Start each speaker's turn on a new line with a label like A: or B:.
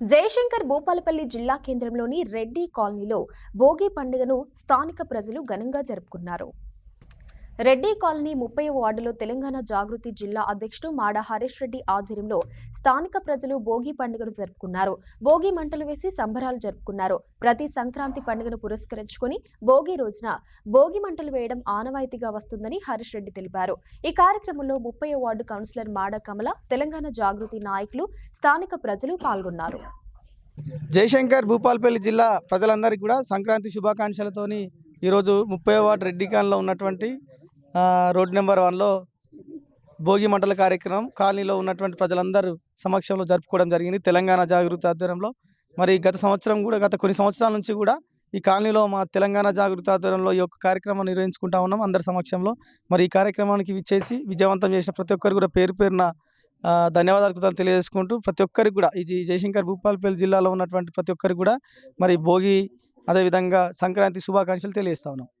A: జయశంకర్ భూపాలపల్లి జిల్లా కేంద్రంలోని రెడ్డి కాలనీలో భోగి పండుగను స్థానిక ప్రజలు ఘనంగా జరుపుకున్నారు. రెడ్డి కాలనీ ముప్పై వార్డులో తెలంగాణ జాగృతి జిల్లా అధ్యక్షుడు మాడ హరీష్ రెడ్డి ఆధ్వర్యంలో స్థానిక ప్రజలు భోగి పండుగను జరుపుకున్నారు. భోగి మంటలు వేసి సంబరాలు జరుపుకున్నారు. ప్రతి సంక్రాంతి పండుగను పురస్కరించుకొని భోగి రోజున భోగి మంటలు వేయడం ఆనవాయితీగా వస్తుందని హరీష్ రెడ్డి తెలిపారు. ఈ కార్యక్రమంలో ముప్పై వార్డు కౌన్సిలర్ మాడ కమల తెలంగాణ జాగృతి నాయకులు స్థానిక ప్రజలు పాల్గొన్నారు.
B: జయశంకర్ భూపాలపల్లి జిల్లా ప్రజలందరికీ కూడా సంక్రాంతి శుభాకాంక్షలతోని ఈరోజు ముప్పై వార్డు రెడ్డి కాన్లో ఉన్నటువంటి రోడ్ నెంబర్ వన్లో భోగి మంటల కార్యక్రమం కాలనీలో ఉన్నటువంటి ప్రజలందరూ సమక్షంలో జరుపుకోవడం జరిగింది తెలంగాణ జాగృతి ఆధ్వర్యంలో. మరి గత సంవత్సరం కూడా గత కొన్ని సంవత్సరాల నుంచి కూడా ఈ కాలనీలో మా తెలంగాణ జాగృతి ఆధ్వర్యంలో ఈ యొక్క కార్యక్రమం నిర్వహించుకుంటా ఉన్నాం అందరి సమక్షంలో. మరి ఈ కార్యక్రమానికి విచ్చేసి విజయవంతం చేసిన ప్రతి ఒక్కరు కూడా పేరు పేరున ధన్యవాదాలు కృతాలు తెలియజేసుకుంటూ ప్రతి ఒక్కరికి కూడా ఈ జయశంకర్ భూపాలపల్లి జిల్లాలో ఉన్నటువంటి ప్రతి ఒక్కరికి కూడా మరి భోగి అదేవిధంగా సంక్రాంతి శుభాకాంక్షలు తెలియజేస్తా ఉన్నాం.